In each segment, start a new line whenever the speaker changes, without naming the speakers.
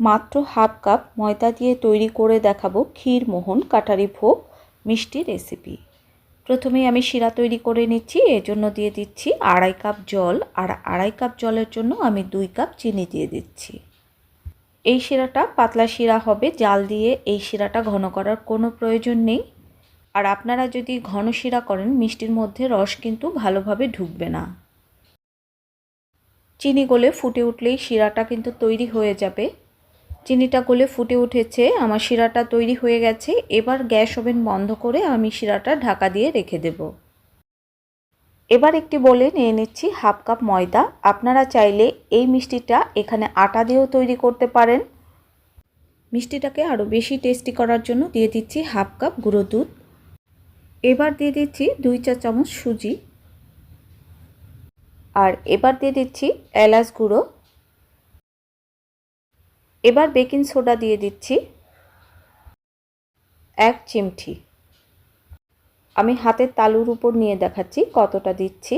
মাত্র half cup ময়দা দিয়ে তৈরি করে দেখাবো ক্ষীর মোহন কাটারি ভোগ মিষ্টি রেসিপি। প্রথমেই আমি শিরা তৈরি করে নিচ্ছি এজন্য দিয়ে দিচ্ছি আড়াই কাপ জল, আর আড়াই কাপ জলের জন্য আমি দুই কাপ চিনি দিয়ে দিচ্ছি। এই শিরাটা পাতলা শিরা হবে, জাল দিয়ে এই শিরাটা ঘন করার কোনো প্রয়োজন নেই। আর আপনারা যদি ঘন শিরা করেন, মিষ্টির মধ্যে রস কিন্তু ভালোভাবে ঢুকবে না। চিনি গলে ফুটে উঠলেই শিরাটা কিন্তু তৈরি হয়ে যাবে। চিনিটা গলে ফুটে উঠেছে, আমার শিরাটা তৈরি হয়ে গেছে, এবার গ্যাস ওভেন বন্ধ করে আমি শিরাটা ঢাকা দিয়ে রেখে দেব। এবার একটি বলে নিয়ে নিচ্ছি হাফ কাপ ময়দা, আপনারা চাইলে এই মিষ্টিটা এখানে আটা দিয়েও তৈরি করতে পারেন। মিষ্টিটাকে আরও বেশি টেস্টি করার জন্য দিয়ে দিচ্ছি হাফ কাপ গুঁড়ো দুধ। এবার দিয়ে দিচ্ছি দুই চা চামচ সুজি। আর এবার দিয়ে দিচ্ছি এলাচ গুঁড়ো। এবার বেকিং সোডা দিয়ে দিচ্ছি এক চিমটি। আমি হাতের তালুর উপর নিয়ে দেখাচ্ছি কতটা দিচ্ছি।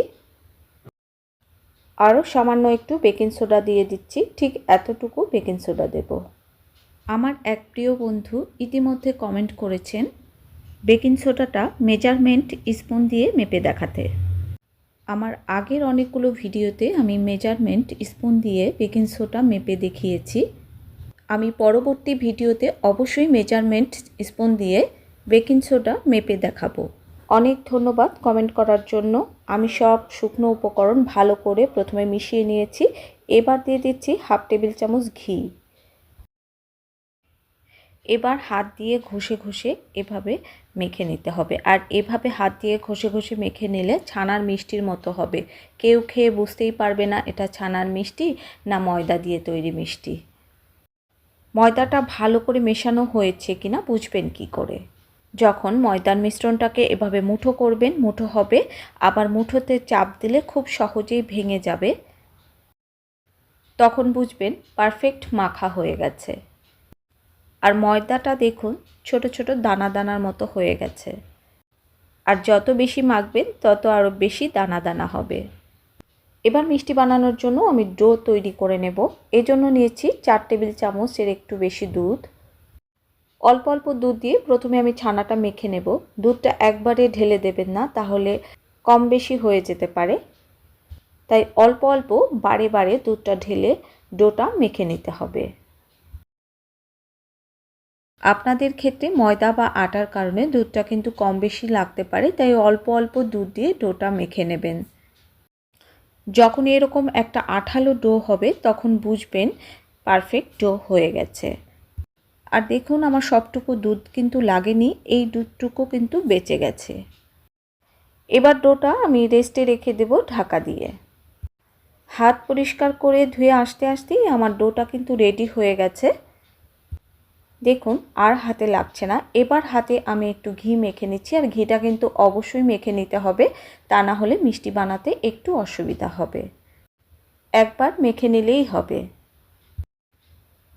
আরও সামান্য একটু বেকিং সোডা দিয়ে দিচ্ছি, ঠিক এতটুকু বেকিং সোডা দেব। আমার এক প্রিয় বন্ধু ইতিমধ্যে কমেন্ট করেছেন, বেকিং সোডাটা মেজারমেন্ট স্পুন দিয়ে মেপে দেখাতে। আমার আগের অনেকগুলো ভিডিওতে আমি মেজারমেন্ট স্পুন দিয়ে বেকিং সোডা মেপে দেখিয়েছি। আমি পরবর্তী ভিডিওতে অবশ্যই মেজারমেন্ট স্পুন দিয়ে বেকিং সোডা মেপে দেখাবো। অনেক ধন্যবাদ কমেন্ট করার জন্য। আমি সব শুকনো উপকরণ ভালো করে প্রথমে মিশিয়ে নিয়েছি। এবার দিয়ে দিচ্ছি হাফ টেবিল চামচ ঘি। এবার হাত দিয়ে ঘষে ঘষে এভাবে মেখে নিতে হবে। আর এভাবে হাত দিয়ে ঘষে ঘষে মেখে নিলে ছানার মিষ্টির মতো হবে। কেউ খেয়ে বুঝতেই পারবে না এটা ছানার মিষ্টি না ময়দা দিয়ে তৈরি মিষ্টি। ময়দাটা ভালো করে মেশানো হয়েছে কিনা বুঝবেন কি করে। যখন ময়দার মিশ্রণটাকে এভাবে মুঠো করবেন, মুঠো হবে, আবার মুঠোতে চাপ দিলে খুব সহজেই ভেঙে যাবে। তখন বুঝবেন পারফেক্ট মাখা হয়ে গেছে। আর ময়দাটা দেখুন, ছোট ছোট দানা দানার মতো হয়ে গেছে। আর যত বেশি মাখবেন, তত আরও বেশি দানা দানা হবে। এবার মিষ্টি বানানোর জন্য আমি ডো তৈরি করে নেব। এজন্য নিয়েছি চার টেবিল চামচের একটু বেশি দুধ। অল্প অল্প দুধ দিয়ে প্রথমে আমি ছানাটা মেখে নেব। দুধটা একবারে ঢেলে দেবেন না, তাহলে কম বেশি হয়ে যেতে পারে। তাই অল্প অল্প বারে বারে দুধটা ঢেলে ডোটা মেখে নিতে হবে। আপনাদের ক্ষেত্রে ময়দা বা আটার কারণে দুধটা কিন্তু কম বেশি লাগতে পারে, তাই অল্প অল্প দুধ দিয়ে ডোটা মেখে নেবেন। যখন এরকম একটা আঠালো ডো হবে, তখন বুঝবেন পারফেক্ট ডো হয়ে গেছে। আর দেখুন, আমার সবটুকু দুধ কিন্তু লাগেনি, এই দুধটুকু কিন্তু বেঁচে গেছে। এবার ডোটা আমি রেস্টে রেখে দেব ঢাকা দিয়ে। হাত পরিষ্কার করে ধুয়ে আসতে আসতেই আমার ডোটা কিন্তু রেডি হয়ে গেছে। দেখুন, আর হাতে লাগছে না। এবার হাতে আমি একটু ঘি মেখে নিচ্ছি, আর ঘিটা কিন্তু অবশ্যই মেখে নিতে হবে। তা না হলে মিষ্টি বানাতে একটু অসুবিধা হবে। একবার মেখে নিলেই হবে।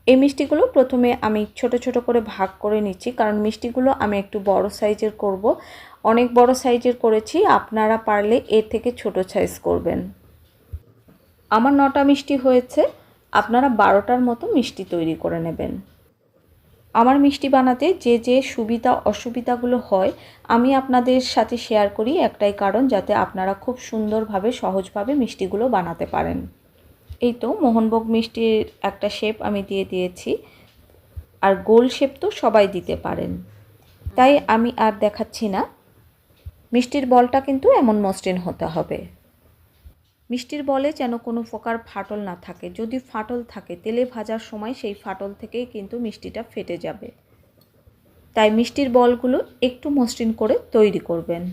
এই মিষ্টিগুলো প্রথমে আমি ছোট ছোট করে ভাগ করে নিচ্ছি, কারণ মিষ্টিগুলো আমি একটু বড় সাইজের করব। অনেক বড় সাইজের করেছি, আপনারা পারলে এর থেকে ছোট সাইজ করবেন। আমার নটা মিষ্টি হয়েছে, আপনারা বারোটার মতো মিষ্টি তৈরি করে নেবেন। আমার মিষ্টি বানাতে যে যে সুবিধা, অসুবিধাগুলো হয়, আমি আপনাদের সাথে শেয়ার করি একটাই কারণ যাতে আপনারা খুব সুন্দরভাবে, সহজভাবে মিষ্টিগুলো বানাতে পারেন। এই তো মোহনভোগ মিষ্টির একটা শেপ আমি দিয়ে দিয়েছি। আর গোল শেপ তো সবাই দিতে পারেন। তাই আমি আর দেখাচ্ছি না। মিষ্টির বলটা কিন্তু এমন মসৃণ হতে হবে। মিষ্টির বলে যেন কোনো প্রকার ফাটল না থাকে। যদি ফাটল থাকে, তেলে ভাজার সময় সেই ফাটল থেকেই কিন্তু মিষ্টিটা ফেটে যাবে। তাই মিষ্টির বলগুলো একটু মসৃণ করে তৈরি করবেন।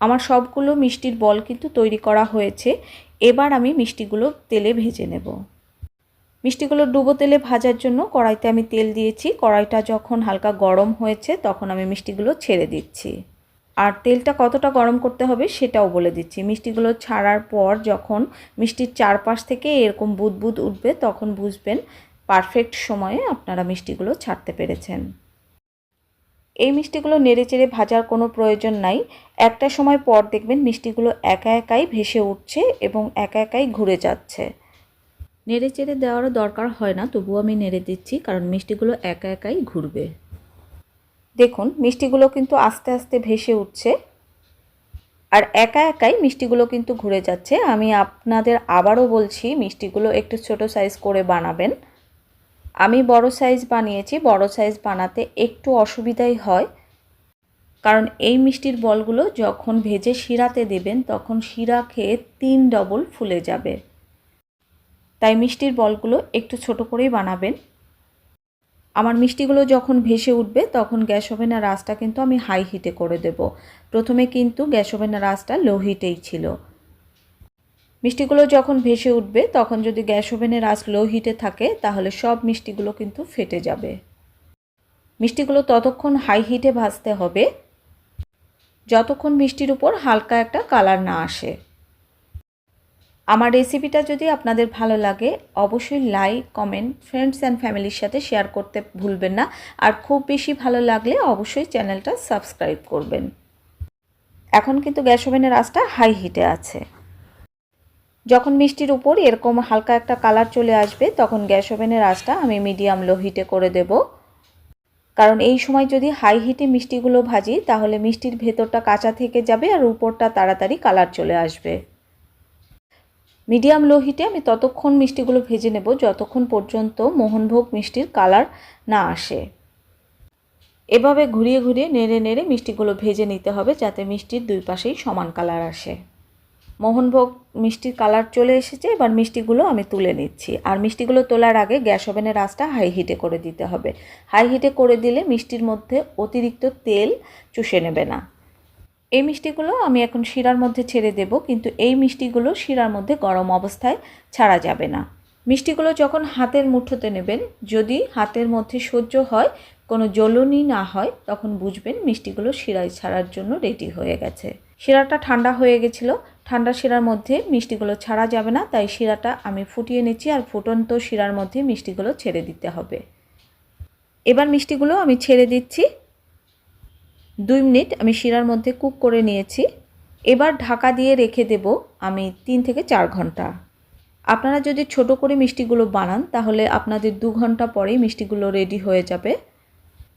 আমার সবগুলো মিষ্টির বল কিন্তু তৈরি করা হয়েছে। এবার আমি মিষ্টিগুলো তেলে ভেজে নেব। মিষ্টিগুলো ডুবো তেলে ভাজার জন্য কড়াইতে আমি তেল দিয়েছি। কড়াইটা যখন হালকা গরম হয়েছে, তখন আমি মিষ্টিগুলো ছেড়ে দিচ্ছি। আর তেলটা কতটা গরম করতে হবে সেটাও বলে দিচ্ছি। মিষ্টিগুলো ছাড়ার পর যখন মিষ্টির চারপাশ থেকে এরকম বুদবুদ উঠবে তখন বুঝবেন পারফেক্ট সময়ে আপনারা মিষ্টিগুলো ছাড়তে পেরেছেন। এই মিষ্টিগুলো নেড়ে চেড়ে ভাজার কোনো প্রয়োজন নাই। একটা সময় পর দেখবেন মিষ্টিগুলো একা একাই ভেসে উঠছে এবং একা একাই ঘুরে যাচ্ছে। নেড়ে চেড়ে দেওয়ারও দরকার হয় না, তবুও আমি নেড়ে দিচ্ছি কারণ মিষ্টিগুলো একা একাই ঘুরবে। দেখুন, মিষ্টিগুলো কিন্তু আস্তে আস্তে ভেসে উঠছে। আর একা একাই মিষ্টিগুলো কিন্তু ঘুরে যাচ্ছে। আমি আপনাদের আবারও বলছি, মিষ্টিগুলো একটু ছোট সাইজ করে বানাবেন। আমি বড় সাইজ বানিয়েছি, বড় সাইজ বানাতে একটু অসুবিধাই হয়। কারণ এই মিষ্টির বলগুলো যখন ভেজে শিরাতে দেবেন, তখন শিরা খেয়ে তিন ডবল ফুলে যাবে। তাই মিষ্টির বলগুলো একটু ছোট করেই বানাবেন। আমার মিষ্টিগুলো যখন ভেসে উঠবে, তখন গ্যাস ওভেনের রাসটা কিন্তু আমি হাই হিটে করে দেব। প্রথমে কিন্তু গ্যাস ওভেনের রাসটা লো হিটেই ছিল। মিষ্টিগুলো যখন ভেসে উঠবে, তখন যদি গ্যাস ওভেনের আঁচ লো হিটে থাকে, তাহলে সব মিষ্টিগুলো কিন্তু ফেটে যাবে। মিষ্টিগুলো ততক্ষণ হাই হিটে ভাজতে হবে, যতক্ষণ মিষ্টির উপর হালকা একটা কালার না আসে। আমার রেসিপিটা যদি আপনাদের ভালো লাগে, অবশ্যই লাইক কমেন্ট ফ্রেন্ডস অ্যান্ড ফ্যামিলির সাথে শেয়ার করতে ভুলবেন না। আর খুব বেশি ভালো লাগলে অবশ্যই চ্যানেলটা সাবস্ক্রাইব করবেন। এখন কিন্তু গ্যাস ওভেনের আঁচটা হাই হিটে আছে। যখন মিষ্টির উপর এরকম হালকা একটা কালার চলে আসবে, তখন গ্যাস ওভেনের আঁচটা আমি মিডিয়াম লো হিটে করে দেব। কারণ এই সময় যদি হাই হিটে মিষ্টিগুলো ভাজি, তাহলে মিষ্টির ভেতরটা কাঁচা থেকে যাবে আর উপরটা তাড়াতাড়ি কালার চলে আসবে। মিডিয়াম লো হিটে আমি ততক্ষণ মিষ্টিগুলো ভেজে নেব, যতক্ষণ পর্যন্ত মোহনভোগ মিষ্টির কালার না আসে। এভাবে ঘুরিয়ে ঘুরিয়ে নেড়ে নেড়ে মিষ্টিগুলো ভেজে নিতে হবে যাতে মিষ্টির দুই পাশেই সমান কালার আসে। মোহনভোগ মিষ্টির কালার চলে এসেছে, এবার মিষ্টিগুলো আমি তুলে নিচ্ছি। আর মিষ্টিগুলো তোলার আগে গ্যাস ওভেনের আঁচটা হাই হিটে করে দিতে হবে। হাই হিটে করে দিলে মিষ্টির মধ্যে অতিরিক্ত তেল চুষে নেবে না। এই মিষ্টিগুলো আমি এখন শিরার মধ্যে ছেড়ে দেব, কিন্তু এই মিষ্টিগুলো শিরার মধ্যে গরম অবস্থায় ছাড়া যাবে না। মিষ্টিগুলো যখন হাতের মুঠোতে নেবেন, যদি হাতের মধ্যে সহ্য হয়, কোনো জ্বলনি না হয়, তখন বুঝবেন মিষ্টিগুলো শিরায় ছাড়ার জন্য রেডি হয়ে গেছে। শিরাটা ঠান্ডা হয়ে গেছিল। ঠান্ডা শিরার মধ্যে মিষ্টিগুলো ছাড়া যাবে না, তাই শিরাটা আমি ফুটিয়ে নিচ্ছি আর ফুটন্ত শিরার মধ্যে মিষ্টিগুলো ছেড়ে দিতে হবে। এবার মিষ্টিগুলো আমি ছেড়ে দিচ্ছি। দুই মিনিট আমি শিরার মধ্যে কুক করে নিয়েছি। এবার ঢাকা দিয়ে রেখে দেব আমি তিন থেকে চার ঘণ্টা। আপনারা যদি ছোট করে মিষ্টিগুলো বানান, তাহলে আপনাদের দু ঘণ্টা পরেই মিষ্টিগুলো রেডি হয়ে যাবে।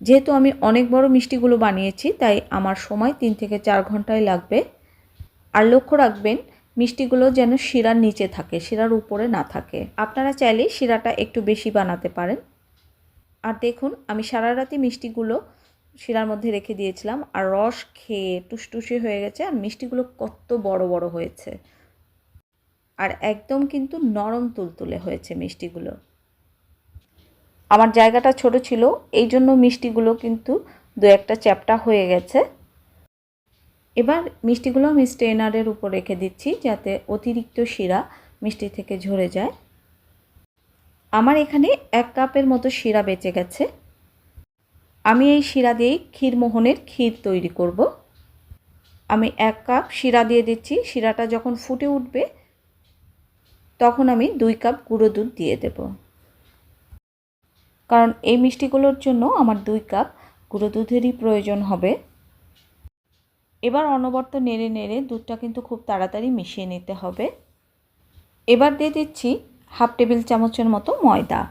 যেহেতু আমি অনেক বড় মিষ্টিগুলো বানিয়েছি, তাই আমার সময় তিন থেকে চার ঘন্টায় লাগবে। আর লক্ষ্য রাখবেন, মিষ্টিগুলো যেন শিরার নিচে থাকে, শিরার উপরে না থাকে। আপনারা চাইলে শিরাটা একটু বেশি বানাতে পারেন। আর দেখুন, আমি সারা রাতে মিষ্টিগুলো শিরার মধ্যে রেখে দিয়েছিলাম। আর রস খেয়ে টুসটুসি হয়ে গেছে আর মিষ্টিগুলো কত বড় বড় হয়েছে। আর একদম কিন্তু নরম তুলতুলে হয়েছে মিষ্টিগুলো। আমার জায়গাটা ছোট ছিল এই জন্য মিষ্টিগুলো কিন্তু দু একটা চ্যাপটা হয়ে গেছে। এবার মিষ্টিগুলো আমি স্ট্রেনারের উপর রেখে দিচ্ছি যাতে অতিরিক্ত শিরা মিষ্টি থেকে ঝরে যায়। আমার এখানে এক কাপের মতো শিরা বেঁচে গেছে। আমি এই শিরা দিয়েই ক্ষীরমোহনের ক্ষীর তৈরি করব। আমি এক কাপ শিরা দিয়ে দিচ্ছি। শিরাটা যখন ফুটে উঠবে, তখন আমি দুই কাপ গুঁড়ো দুধ দিয়ে দেব। কারণ এই মিষ্টিগুলোর জন্য আমার দুই কাপ গুঁড়ো দুধেরই প্রয়োজন হবে। এবার অনবর্ত নেড়ে নেড়ে দুধটা কিন্তু খুব তাড়াতাড়ি মিশিয়ে নিতে হবে। এবার দিয়ে দিচ্ছি হাফ টেবিল চামচের মতো ময়দা।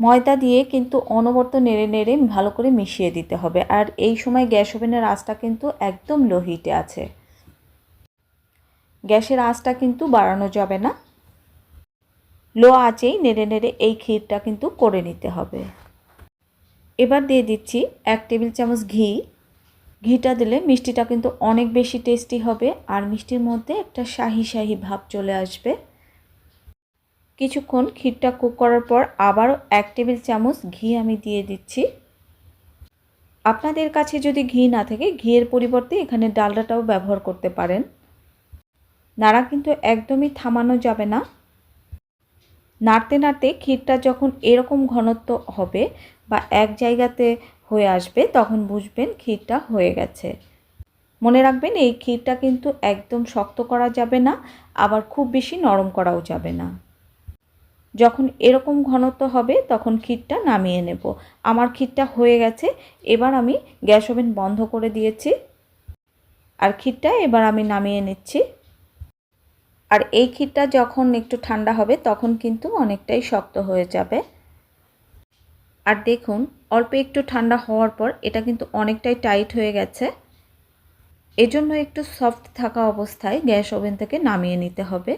ময়দা দিয়ে কিন্তু অনবর্ত নেড়ে নেড়ে ভালো করে মিশিয়ে দিতে হবে। আর এই সময় গ্যাস ওভেনের আঁচটা কিন্তু একদম লো হিটে আছে। গ্যাসের আঁচটা কিন্তু বাড়ানো যাবে না। লো আঁচেই নেড়ে নেড়ে এই ক্ষীরটা কিন্তু করে নিতে হবে। এবার দিয়ে দিচ্ছি এক টেবিল চামচ ঘি। ঘিটা দিলে মিষ্টিটা কিন্তু অনেক বেশি টেস্টি হবে। আর মিষ্টির মধ্যে একটা শাহি শাহি ভাব চলে আসবে। কিছুক্ষণ ক্ষীরটা কুক করার পর আবারও এক টেবিল চামচ ঘি আমি দিয়ে দিচ্ছি। আপনাদের কাছে যদি ঘি না থাকে, ঘিয়ের পরিবর্তে এখানে ডালডাটাও ব্যবহার করতে পারেন। নাড়া কিন্তু একদমই থামানো যাবে না। নাড়তে নাড়তে ক্ষীরটা যখন এরকম ঘনত্ব হবে বা এক জায়গাতে হয়ে আসবে, তখন বুঝবেন ক্ষীরটা হয়ে গেছে। মনে রাখবেন, এই ক্ষীরটা কিন্তু একদম শক্ত করা যাবে না, আবার খুব বেশি নরম করাও যাবে না। যখন এরকম ঘনত্ব হবে, তখন ক্ষীরটা নামিয়ে নেব। আমার ক্ষীরটা হয়ে গেছে, এবার আমি গ্যাস ওভেন বন্ধ করে দিয়েছি। আর ক্ষীরটা এবার আমি নামিয়ে নিচ্ছি। আর এই ক্ষীরটা যখন একটু ঠান্ডা হবে, তখন কিন্তু অনেকটাই শক্ত হয়ে যাবে। আর দেখুন, অল্প একটু ঠান্ডা হওয়ার পর এটা কিন্তু অনেকটাই টাইট হয়ে গেছে। এজন্য একটু সফট থাকা অবস্থায় গ্যাস ওভেন থেকে নামিয়ে নিতে হবে।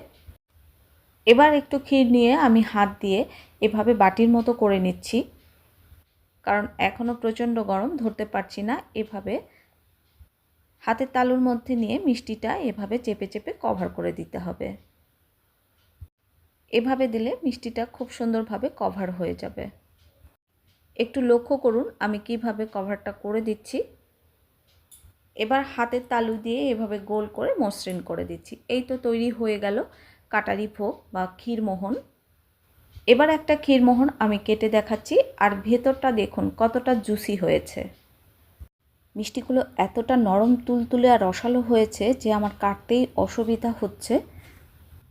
এবার একটু ক্ষীর নিয়ে আমি হাত দিয়ে এভাবে বাটির মতো করে নিচ্ছি। কারণ এখনও প্রচণ্ড গরম, ধরতে পারছি না এভাবে। হাতের তালুর মধ্যে নিয়ে মিষ্টিটা এভাবে চেপে চেপে কভার করে দিতে হবে। এভাবে দিলে মিষ্টিটা খুব সুন্দরভাবে কভার হয়ে যাবে। একটু লক্ষ্য করুন আমি কীভাবে কভারটা করে দিচ্ছি। এবার হাতের তালু দিয়ে এভাবে গোল করে মসৃণ করে দিচ্ছি। এই তো তৈরি হয়ে গেল। কাটারি ভোগ বা ক্ষীরমোহন। এবার একটা ক্ষীরমোহন আমি কেটে দেখাচ্ছি, আর ভেতরটা দেখুন কতটা জুসি হয়েছে। মিষ্টিগুলো এতটা নরম তুলতুলে আর রসালো হয়েছে যে আমার কাটতেই অসুবিধা হচ্ছে।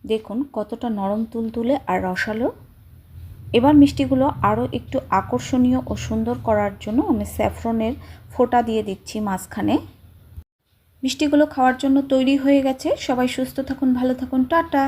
দেখুন কতটা নরম তুলতুলে আর রসালো। এবার মিষ্টিগুলো আরও একটু আকর্ষণীয় ও সুন্দর করার জন্য আমি স্যাফরনের ফোঁটা দিয়ে দিচ্ছি মাঝখানে। মিষ্টিগুলো খাওয়ার জন্য তৈরি হয়ে গেছে। সবাই সুস্থ থাকুন ভালো থাকুন টাটা।